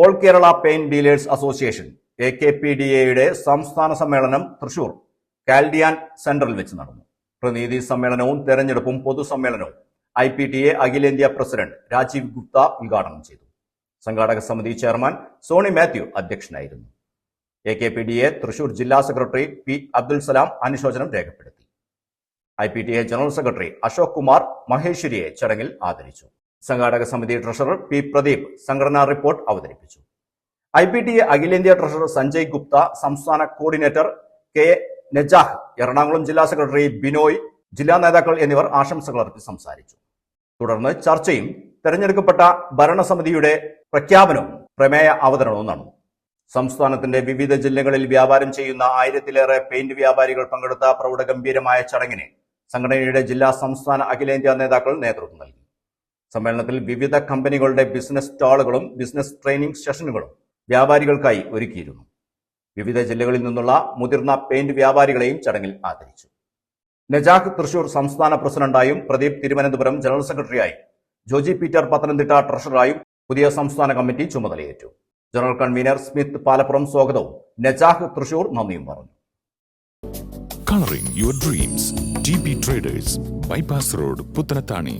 All Kerala paint dealers association A K P D എയുടെ സംസ്ഥാന സമ്മേളനം തൃശൂർ കാൽഡിയാൻ സെന്ററിൽ വെച്ച് നടന്നു. പ്രതിനിധി സമ്മേളനവും തെരഞ്ഞെടുപ്പും പൊതുസമ്മേളനവും ഐ പി ടി എ അഖിലേന്ത്യാ പ്രസിഡന്റ് രാജീവ് ഗുപ്ത ഉദ്ഘാടനം ചെയ്തു. സംഘാടക സമിതി ചെയർമാൻ സോണി മാത്യു അധ്യക്ഷനായിരുന്നു. A K P D A Thrissur ജില്ലാ സെക്രട്ടറി പി അബ്ദുൽ സലാം അനുശോചനം രേഖപ്പെടുത്തി. I P T A general secretary Ashok Kumar മഹേശ്വരിയെ ചടങ്ങിൽ ആദരിച്ചു. സംഘാടക സമിതി ട്രഷറർ പി പ്രദീപ് സംഘടനാ റിപ്പോർട്ട് അവതരിപ്പിച്ചു. ഐ പി ടി എ അഖിലേന്ത്യാ ട്രഷറർ സഞ്ജയ് ഗുപ്ത സംസ്ഥാന കോർഡിനേറ്റർ കെ നജാഹ് എറണാകുളം ജില്ലാ സെക്രട്ടറി ബിനോയ് ജില്ലാ നേതാക്കൾ എന്നിവർ ആശംസകൾ അർപ്പിച്ച് സംസാരിച്ചു. തുടർന്ന് ചർച്ചയും തെരഞ്ഞെടുക്കപ്പെട്ട ഭരണസമിതിയുടെ പ്രഖ്യാപനവും പ്രമേയ അവതരണവും നടന്നു. സംസ്ഥാനത്തിന്റെ വിവിധ ജില്ലകളിൽ വ്യാപാരം ചെയ്യുന്ന ആയിരത്തിലേറെ പെയിന്റ് വ്യാപാരികൾ പങ്കെടുത്ത പ്രൗഢഗംഭീരമായ ചടങ്ങിന് സംഘടനയുടെ ജില്ലാ സംസ്ഥാന അഖിലേന്ത്യാ നേതാക്കൾ നേതൃത്വം നൽകി. സമ്മേളനത്തിൽ വിവിധ കമ്പനികളുടെ ബിസിനസ് സ്റ്റാളുകളും ബിസിനസ് ട്രെയിനിംഗ് സെഷനുകളും വ്യാപാരികൾക്കായി ഒരുക്കിയിരുന്നു. വിവിധ ജില്ലകളിൽ നിന്നുള്ള മുതിർന്ന പെയിന്റ് വ്യാപാരികളെയും ചടങ്ങിൽ ആദരിച്ചു. നജാഖ് തൃശൂർ സംസ്ഥാന പ്രസിഡന്റായും പ്രദീപ് തിരുവനന്തപുരം ജനറൽ സെക്രട്ടറിയായും ജോജി പീറ്റർ പത്തനംതിട്ട ട്രഷററായും പുതിയ സംസ്ഥാന കമ്മിറ്റി ചുമതലയേറ്റു. ജനറൽ കൺവീനർ സ്മിത്ത് പാലപ്പുറം സ്വാഗതവും നജാഖ് തൃശൂർ നന്ദിയും പറഞ്ഞു. Coloring your dreams. TB Traders, Bypass Road, Puttanatani.